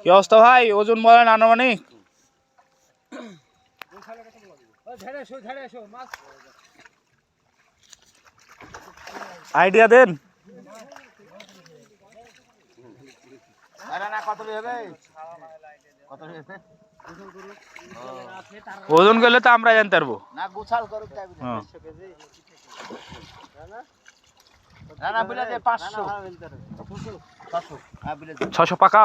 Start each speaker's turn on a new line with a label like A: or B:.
A: কি অবস্থা ভাই? ওজন বলেন আনুমানিক। আইডিয়া দেন।
B: কত হবে? কত
A: ওজন গেলে তো আমরা জানতে পারব।
B: না গোছাল করুক তাই
A: হ্যাঁ।
B: না না বিলে দে 500 500 হ্যাঁ
A: ছশো পাকা?